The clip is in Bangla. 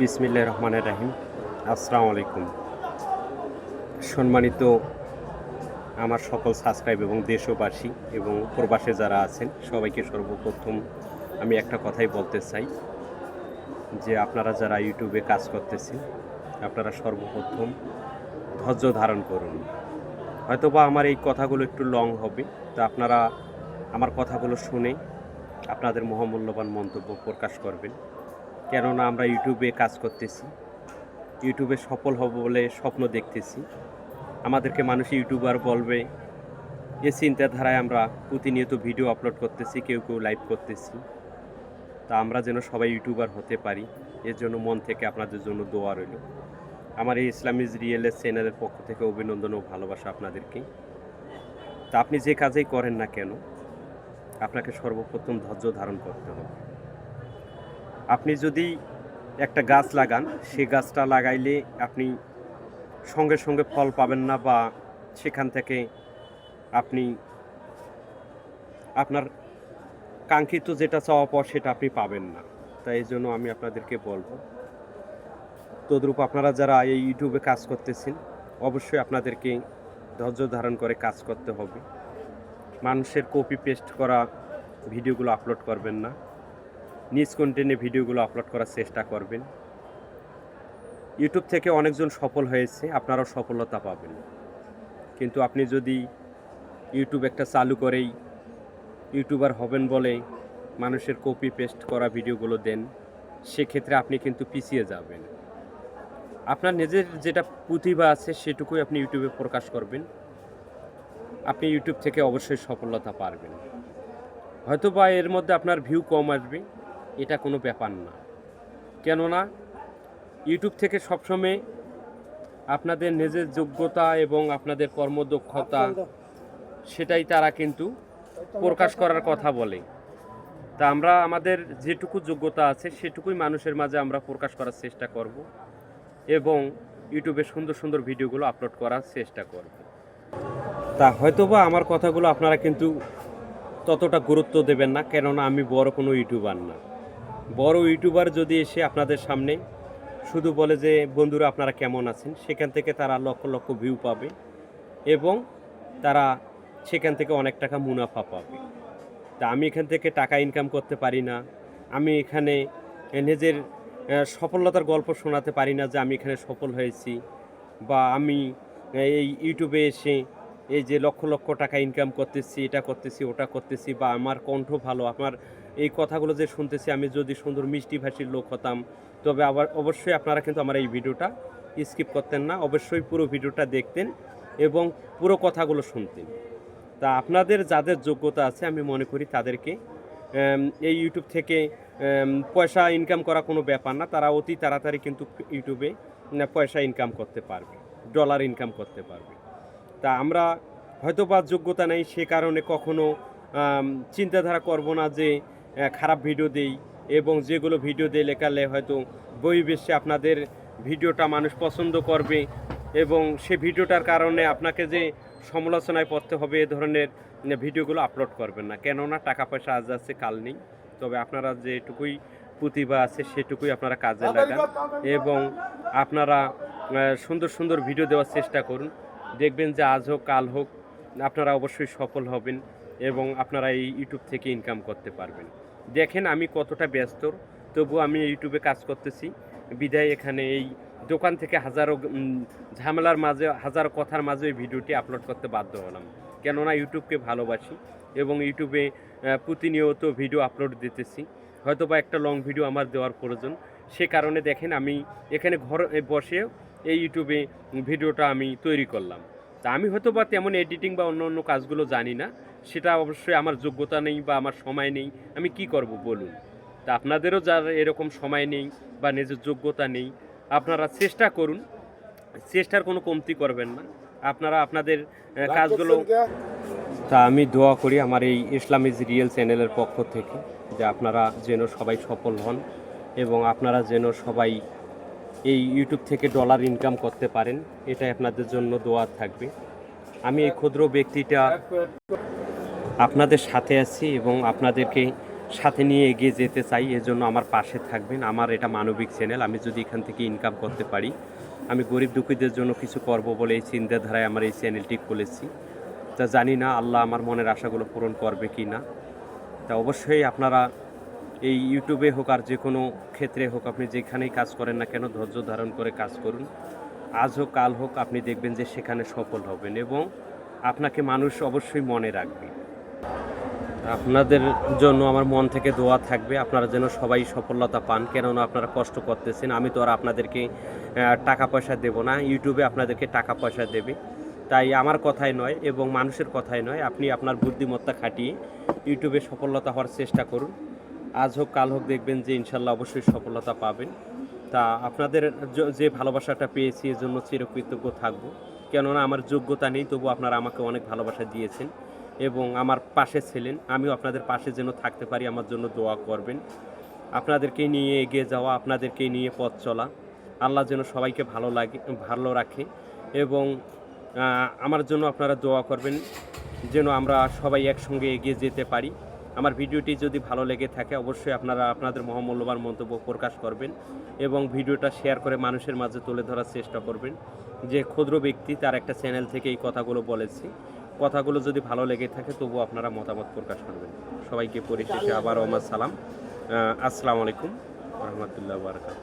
বিসমিল্লা রহমানের রাহিম। আসসালামু আলাইকুম। সম্মানিত আমার সকল সাবস্ক্রাইব এবং দেশবাসী এবং প্রবাসে যারা আছেন, সবাইকে সর্বপ্রথম আমি একটা কথাই বলতে চাই যে আপনারা যারা ইউটিউবে কাজ করতেছেন, আপনারা সর্বপ্রথম ধৈর্য ধারণ করুন। হয়তোবা আমার এই কথাগুলো একটু লং হবে, তো আপনারা আমার কথাগুলো শুনে আপনাদের মহামূল্যবান মন্তব্য প্রকাশ করবেন। কেননা আমরা ইউটিউবে কাজ করতেছি। ইউটিউবে সফল হব বলে স্বপ্ন দেখতেছি। আমাদেরকে মানুষ ইউটিউবার বলবে। এ চিন্তাধারায় আমরা প্রতিনিয়ত ভিডিও আপলোড করতেছি, কেউ কেউ লাইভ করতেছি। তা আমরা যেন সবাই ইউটিউবার হতে পারি, এর জন্য মন থেকে আপনাদের জন্য দোয়া রইল। আমার এই ইসলামিজ রিয়েলের চ্যানেলের পক্ষ থেকে অভিনন্দন ও ভালোবাসা আপনাদেরকে। তা আপনি যে কাজেই করেন না কেন, আপনাকে সর্বপ্রথম ধৈর্য ধারণ করতে হবে। আপনি যদি একটা গাছ লাগান সেই গাছটা লাগাইলে আপনি সঙ্গে সঙ্গে ফল পাবেন না বা সেখান থেকে আপনি আপনার কাঙ্ক্ষিত যেটা চাওয়া পাওয়া সেটা আপনি পাবেন না। তাই এই জন্য আমি আপনাদেরকে বলব, তদ্রূপ আপনারা যারা এই ইউটিউবে কাজ করতেছেন, অবশ্যই আপনাদেরকে ধৈর্য ধারণ করে কাজ করতে হবে। মানুষের কপি পেস্ট করা ভিডিওগুলো আপলোড করবেন না। নিজ কন্টেন্টে ভিডিওগুলো আপলোড করার চেষ্টা করবেন। ইউটিউব থেকে অনেকজন সফল হয়েছে, আপনারাও সফলতা পাবেন। কিন্তু আপনি যদি ইউটিউব একটা চালু করেই ইউটিউবার হবেন বলে মানুষের কপি পেস্ট করা ভিডিওগুলো দেন, সেক্ষেত্রে আপনি কিন্তু পিছিয়ে যাবেন। আপনার নিজের যেটা প্রতিভা আছে, সেটুকুই আপনি ইউটিউবে প্রকাশ করবেন। আপনি ইউটিউব থেকে অবশ্যই সফলতা পারবেন। হয়তো বা এর মধ্যে আপনার ভিউ কম আসবে। এটা কোনো ব্যাপার না। কেননা ইউটিউব থেকে সবসময় আপনাদের নিজের যোগ্যতা এবং আপনাদের কর্মদক্ষতা সেটাই তারা কিন্তু প্রকাশ করার কথা বলে। তা আমরা আমাদের যেটুকু যোগ্যতা আছে সেটুকুই মানুষের মাঝে আমরা প্রকাশ করার চেষ্টা করব এবং ইউটিউবে সুন্দর সুন্দর ভিডিওগুলো আপলোড করার চেষ্টা করব। তা হয়তোবা আমার কথাগুলো আপনারা কিন্তু ততটা গুরুত্ব দেবেন না কেননা আমি বড় কোনো ইউটিউবার না। বড় ইউটিউবার যদি এসে আপনাদের সামনে শুধু বলে যে, বন্ধুরা, আপনারা কেমন আছেন? সেখান থেকে তারা লক্ষ লক্ষ ভিউ পাবে এবং তারা সেখান থেকে অনেক টাকা মুনাফা পাবে। তা আমি এখান থেকে টাকা ইনকাম করতে পারি না। আমি এখানে নিজের সফলতার গল্প শোনাতে পারি না যে, আমি এখানে সফল হয়েছি বা, আমি এই ইউটিউবে এসে এই যে লক্ষ লক্ষ টাকা ইনকাম করতেছি, এটা করতেছি, ওটা করতেছি বা, আমার কণ্ঠ ভালো, আমার এই কথাগুলো যে শুনতেছি, আমি যদি সুন্দর মিষ্টি ভাষীর লোক হতাম, তবে আবার অবশ্যই আপনারা কিন্তু আমার এই ভিডিওটা স্কিপ করতেন না, অবশ্যই পুরো ভিডিওটা দেখতেন এবং পুরো কথাগুলো শুনতেন। তা আপনাদের যাদের যোগ্যতা আছে, আমি মনে করি তাদেরকে এই ইউটিউব থেকে পয়সা ইনকাম করা কোনো ব্যাপার না, তারা অতি তাড়াতাড়ি কিন্তু ইউটিউবে পয়সা ইনকাম করতে পারবে ডলার ইনকাম করতে পারবে। তা আমরা হয়তো বা যোগ্যতা নেই, সে কারণে কখনো চিন্তাধারা করব না যে খারাপ ভিডিও দেই এবং যেগুলো ভিডিও দিয়ে লেখালে হয়তো বই বেশি আপনাদের ভিডিওটা মানুষ পছন্দ করবে এবং সে ভিডিওটার কারণে আপনাকে যে সমালোচনায় পড়তে হবে এ ধরনের ভিডিওগুলো আপলোড করবেন না। কেননা টাকা পয়সা আজ আছে কাল নেই। তবে আপনারা যেটুকুই প্রতিভা আছে সেটুকুই আপনারা কাজে লাগান এবং আপনারা সুন্দর সুন্দর ভিডিও দেওয়ার চেষ্টা করুন। দেখবেন যে আজ হোক কাল হোক আপনারা অবশ্যই সফল হবেন এবং আপনারা এই ইউটিউব থেকে ইনকাম করতে পারবেন। দেখেন আমি কতটা ব্যস্ত, তবু আমি ইউটিউবে কাজ করতেছি। বিদায় এখানে এই দোকান থেকে হাজারো ঝামেলার মাঝে, হাজারো কথার মাঝে এই ভিডিওটি আপলোড করতে বাধ্য হলাম। কেননা ইউটিউবকে ভালোবাসি এবং ইউটিউবে প্রতিনিয়ত ভিডিও আপলোড দিতেছি। হয়তো বা একটা লং ভিডিও আমার দেওয়ার প্রয়োজন। সে কারণে দেখেন আমি এখানে ঘর বসে এই ইউটিউবে ভিডিওটা আমি তৈরি করলাম। তা আমি হয়তো বা তেমন এডিটিং বা অন্য অন্য কাজগুলো জানি না। সেটা অবশ্যই আমার যোগ্যতা নেই বা আমার সময় নেই। আমি কি করব বলুন? তা আপনাদেরও যার এরকম সময় নেই বা নিজের যোগ্যতা নেই আপনারা চেষ্টা করুন। চেষ্টার কোনো কমতি করবেন না। আপনারা আপনাদের কাজগুলো তা আমি দোয়া করি আমার এই ইসলামিজ রিয়েল চ্যানেলের পক্ষ থেকে যে আপনারা যেন সবাই সফল হন এবং আপনারা যেন সবাই এই ইউটিউব থেকে ডলার ইনকাম করতে পারেন, এটাই আপনাদের জন্য দোয়া থাকবে। আমি এই ক্ষুদ্র ব্যক্তিটা আপনাদের সাথে আছি এবং আপনাদেরকে সাথে নিয়ে এগিয়ে যেতে চাই, এজন্য আমার পাশে থাকবেন। আমার এটা মানবিক চ্যানেল আমি যদি এখান থেকে ইনকাম করতে পারি, আমি গরিব দুঃখীদের জন্য কিছু করব বলে এই চিন্তাধারায় আমার এই চ্যানেলটি খুলেছি। তা জানি না আল্লাহ আমার মনের আশাগুলো পূরণ করবে কি না তা অবশ্যই আপনারা এই ইউটিউবে হোক আর যে কোনো ক্ষেত্রে হোক আপনি যেখানেই কাজ করেন না কেন, ধৈর্য ধারণ করে কাজ করুন। আজ হোক, কাল হোক আপনি দেখবেন যে সেখানে সফল হবেন এবং আপনাকে মানুষ অবশ্যই মনে রাখবে। আপনাদের জন্য আমার মন থেকে দোয়া থাকবে, আপনারা যেন সবাই সফলতা পান। কেননা আপনারা কষ্ট করতেছেন, আমি তো আর আপনাদেরকে টাকা পয়সা দেব না ইউটিউবে আপনাদেরকে টাকা পয়সা দেবে। তাই আমার কথাই নয় এবং মানুষের কথাই নয়, আপনি আপনার বুদ্ধিমত্তা খাটিয়ে ইউটিউবে সফলতা হওয়ার চেষ্টা করুন। আজ হোক, কাল হোক দেখবেন যে ইনশাল্লাহ অবশ্যই সফলতা পাবেন। তা আপনাদের যে ভালোবাসাটা পেয়েছি, এর জন্য চিরকৃতজ্ঞ থাকব। কেননা আমার যোগ্যতা নেই, তবু আপনারা আমাকে অনেক ভালোবাসা দিয়েছেন এবং আমার পাশে ছিলেন। আমিও আপনাদের পাশে যেন থাকতে পারি, আমার জন্য দোয়া করবেন। আপনাদেরকে নিয়ে এগিয়ে যাওয়া, আপনাদেরকে নিয়ে পথ চলা, আল্লাহ যেন সবাইকে ভালো লাগে, ভালো রাখে এবং আমার জন্য আপনারা দোয়া করবেন যেন আমরা সবাই একসঙ্গে এগিয়ে যেতে পারি। আমার ভিডিওটি যদি ভালো লেগে থাকে, অবশ্যই আপনারা আপনাদের মহামূল্যবান মন্তব্য প্রকাশ করবেন এবং ভিডিওটা শেয়ার করে মানুষের মাঝে তুলে ধরার চেষ্টা করবেন। যে ক্ষুদ্র ব্যক্তি, তার একটা চ্যানেল থেকে এই কথাগুলো বলেছি। কথাগুলো যদি ভালো লেগে থাকে তবু আপনারা মতামত প্রকাশ করবেন। সবাইকে পরিশেষে আবার আমার সালাম। আসসালামু আলাইকুম, রহমতুল্লাহ বারকাত